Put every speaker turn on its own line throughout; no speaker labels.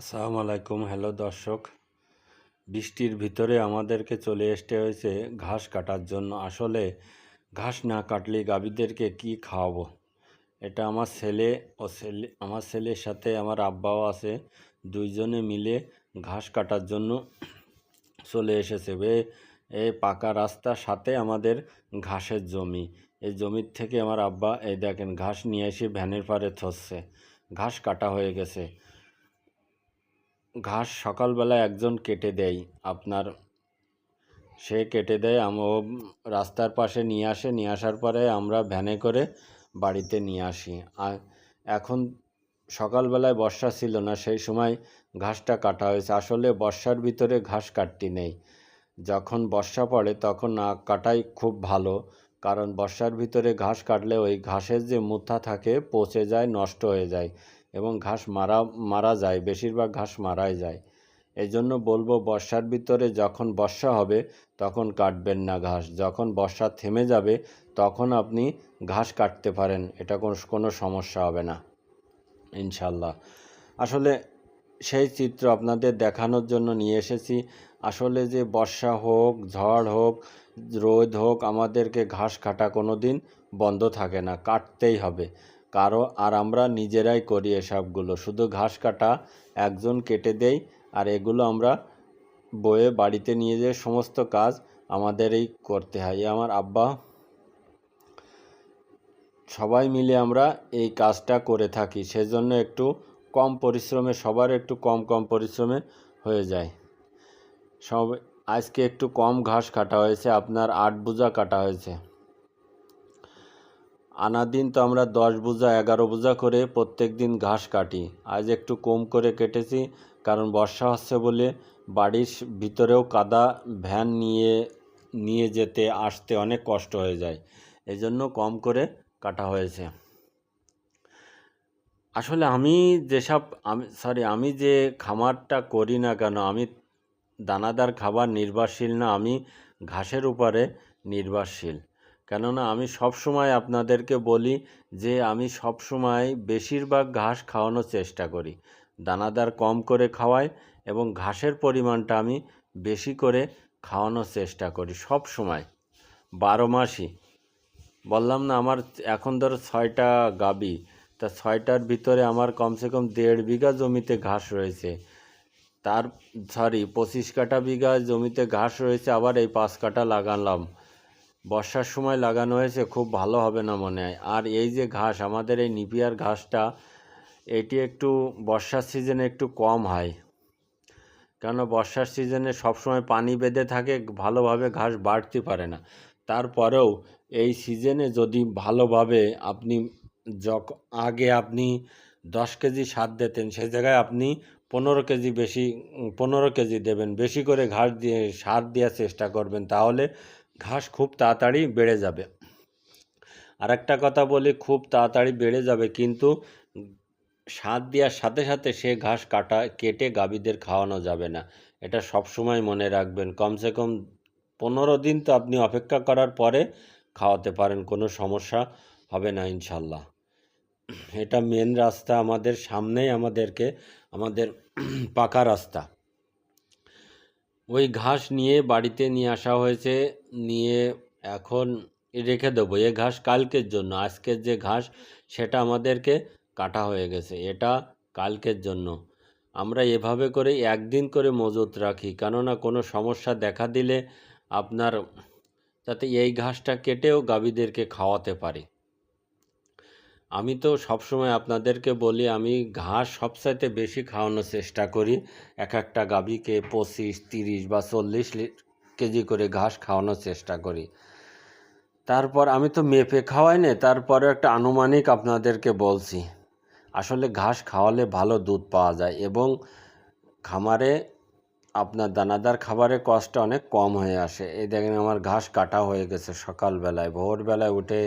আসসালামু আলাইকুম। হ্যালো দর্শক, বৃষ্টির ভিতরে আমাদেরকে চলে আসতে হয়েছে ঘাস কাটার জন্য। আসলে ঘাস না কাটলে গাভীদেরকে কি খাওয়াবো? এটা আমার ছেলে ও ছেলে, আমার ছেলের সাথে আমার আব্বাও আছে। দুইজনে মিলে ঘাস কাটার জন্য চলে এসেছে। বে, এই পাকা রাস্তার সাথে আমাদের ঘাসের জমি। এই জমির থেকে আমার আব্বা, এই দেখেন, ঘাস নিয়ে এসে ভ্যানের পারে থসছে। ঘাস কাটা হয়ে গেছে। ঘাস সকালবেলা একজন কেটে দেয়, আপনার সে কেটে দেয়, আম রাস্তার পাশে নিয়ে আসে, নিয়ে আসার পরে আমরা ভ্যানে করে বাড়িতে নিয়ে আসি। আর এখন সকালবেলায় বর্ষা ছিল না, সেই সময় ঘাসটা কাটা হয়েছে। আসলে বর্ষার ভিতরে ঘাস কাটতি নেই। যখন বর্ষা পড়ে তখন না কাটাই খুব ভালো, কারণ বর্ষার ভিতরে ঘাস কাটলে ওই ঘাসের যে মুথা থাকে পচে যায়, নষ্ট হয়ে যায়। এবং ঘাস মারা মারা যায়, বেশিরভাগ ঘাস মারাই যায়। এই জন্য বলব, বর্ষার ভিতরে যখন বর্ষা হবে, তখন কাটবেন না ঘাস। যখন বর্ষা থেমে যাবে, তখন আপনি ঘাস কাটতে পারেন। এটা কোনো কোনো সমস্যা হবে না ইনশাল্লাহ আসলে সেই চিত্র আপনাদের দেখানোর জন্য নিয়ে এসেছি। আসলে যে বর্ষা হোক, ঝড় হোক, রোদ হোক, আমাদেরকে ঘাস কাটা কোনো দিন বন্ধ থাকে না। কাটতেই হবে। কারও আর আমরা নিজেরাই করি এসবগুলো। শুধু ঘাস কাটা, একজন কেটে দেই, আর এগুলো আমরা বয়ে বাড়িতে নিয়ে যেয়ে সমস্ত কাজ আমাদেরই করতে হয়। আমার আব্বা। সবাই মিলে আমরা এই কাজটা করে থাকি। সেজন্য একটু কম পরিশ্রমে, সবার একটু কম কম পরিশ্রমে হয়ে যায়। সব, আজকে একটু কম ঘাস কাটা হয়েছে, আপনার আট বোঝা কাটা হয়েছে। আনাদিন তো আমরা দশ বোঝা এগারো বোঝা করে প্রত্যেক দিন ঘাস কাটি। আজ একটু কম করে কেটেছি, কারণ বর্ষা হচ্ছে বলে বাড়ির ভিতরেও কাদা, ভ্যান নিয়ে নিয়ে যেতে, আসতে অনেক কষ্ট হয়ে যায়। এই জন্য কম করে কাটা হয়েছে। আসলে আমি যেসব, আমি সরি আমি যে খামারটা করি না কেন, আমি দানাদার খাবার নির্ভরশীল না, আমি ঘাসের উপরে নির্ভরশীল। কেননা আমি সব সময় আপনাদেরকে বলি যে আমি সব সময় বেশিরভাগ ঘাস খাওয়ানোর চেষ্টা করি। দানাদার কম করে খাওয়াই এবং ঘাসের পরিমাণটা আমি বেশি করে খাওয়ানোর চেষ্টা করি সব সময় বারো মাসই। বললাম না আমার এখন ধরো ছয়টা গাবি। তা ছয়টার ভিতরে আমার কমসে কম দেড় বিঘা জমিতে ঘাস রয়েছে। তার সরি পঁচিশ কাটা বিঘা জমিতে ঘাস রয়েছে, আবার এই পাঁচ কাটা লাগালাম। বর্ষার সময় লাগানো হয়েছে, খুব ভালো হবে না মনে হয়। আর এই যে ঘাস, আমাদের এই নিপিয়ার ঘাসটা, এটি একটু বর্ষার সিজনে একটু কম হয়। কেন বর্ষার সিজনে সবসময় পানি বেঁধে থাকে, ভালোভাবে ঘাস বাড়তে পারে না। তারপরেও এই সিজনে যদি ভালোভাবে আপনি যখ আগে আপনি দশ কেজি সার দিতেন, সে জায়গায় আপনি পনেরো কেজি বেশি, পনেরো কেজি দেবেন। বেশি করে ঘাস দিয়ে সার দেওয়ার চেষ্টা করবেন, তাহলে ঘাস খুব তাড়াতাড়ি বেড়ে যাবে। আর একটা কথা বলি, খুব তাড়াতাড়ি বেড়ে যাবে, কিন্তু সার দেওয়ার সাথে সাথে সে ঘাস কাটা, কেটে গাভীদের খাওয়ানো যাবে না। এটা সব সময় মনে রাখবেন, কমসে কম পনেরো দিন তো আপনি অপেক্ষা করার পরে খাওয়াতে পারেন, কোনো সমস্যা হবে না ইনশাল্লাহ। এটা মেন রাস্তা আমাদের, সামনেই আমাদেরকে, আমাদের পাকা রাস্তা। ওই ঘাস নিয়ে বাড়িতে নিয়ে আসা হয়েছে, নিয়ে এখন রেখে দেবো। এ ঘাস কালকের জন্য, আজকের যে ঘাস সেটা আমাদেরকে কাটা হয়ে গেছে, এটা কালকের জন্য। আমরা এভাবে করে একদিন করে মজুত রাখি, কেননা কোনো সমস্যা দেখা দিলে আপনার যাতে এই ঘাসটা কেটেও গাভীদেরকে খাওয়াতে পারি। আমি তো সবসময় আপনাদেরকে বলি, আমি ঘাস সবচাইতে বেশি খাওয়ানোর চেষ্টা করি। এক একটা গাভীকে পঁচিশ, তিরিশ বা চল্লিশ কেজি করে ঘাস খাওয়ানোর চেষ্টা করি। তারপর আমি তো মেপে খাওয়াই না তারপরে একটা আনুমানিক আপনাদেরকে বলছি। আসলে ঘাস খাওয়ালে ভালো দুধ পাওয়া যায় এবং খামারে আপনার দানাদার খাবারের কষ্ট অনেক কম হয়ে আসে। এই দেখেন আমার ঘাস কাটা হয়ে গেছে সকালবেলায়। ভোরবেলায় উঠে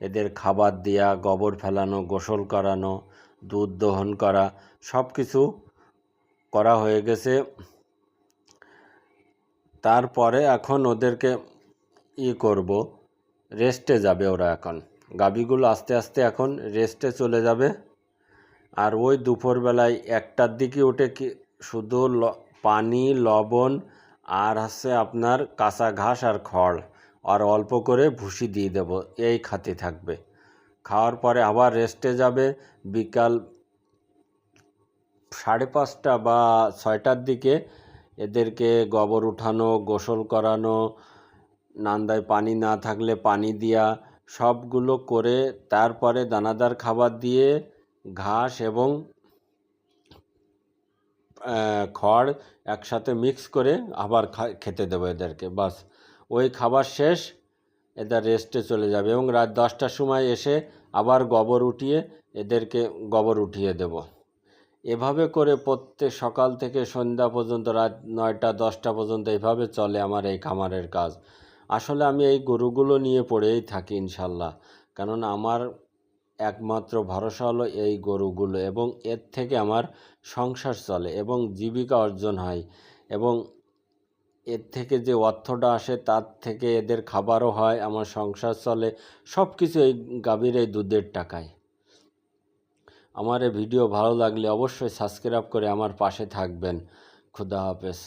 এদের খাবার দেওয়া গোবর ফেলানো, গোসল করানো, দুধ দহন করা সব কিছু করা হয়ে গেছে। তারপরে এখন ওদেরকে ই করব, রেস্টে যাবে ওরা এখন। গাভীগুলো আস্তে আস্তে এখন রেস্টে চলে যাবে। আর ওই দুপুরবেলায় একটার দিকে উঠে কি শুধু পানি, লবণ আর হচ্ছে আপনার কাঁচা ঘাস আর খড়। আর অল্প করে ভুসি দিয়ে দেব, এই খাতে থাকবে। খাওয়ার পরে আবার রেস্টে যাবে, বিকাল সাড়ে পাঁচটা বা ছয়টার দিকে এদেরকে গোবর উঠানো, গোসল করানো, নান্দায় পানি না থাকলে পানি দেওয়া সবগুলো করে তারপরে দানাদার খাবার দিয়ে ঘাস এবং খড় একসাথে মিক্স করে আবার খেতে দেবো এদেরকে, বাস। ওই খাবার শেষ, এদের রেস্টে চলে যাবে এবং রাত দশটার সময় এসে আবার গোবর উঠিয়ে এদেরকে গোবর উঠিয়ে দেব। এভাবে করে প্রত্যেক সকাল থেকে সন্ধ্যা পর্যন্ত, রাত নয়টা, দশটা পর্যন্ত এভাবে চলে আমার এই খামারের কাজ। আসলে আমি এই গরুগুলো নিয়ে পড়েই থাকি ইনশাল্লাহ, কারণ আমার একমাত্র ভরসা হলো এই গরুগুলো এবং এর থেকে আমার সংসার চলে এবং জীবিকা অর্জন হয় এবং এর থেকে যে অর্থটা আসে তার থেকে এদের খাবারও হয়, আমার সংসার চলে সব কিছু এই গাভীর এই দুধের টাকায়। আমার এই ভিডিও ভালো লাগলে অবশ্যই সাবস্ক্রাইব করে আমার পাশে থাকবেন। খুদা হাফেজ।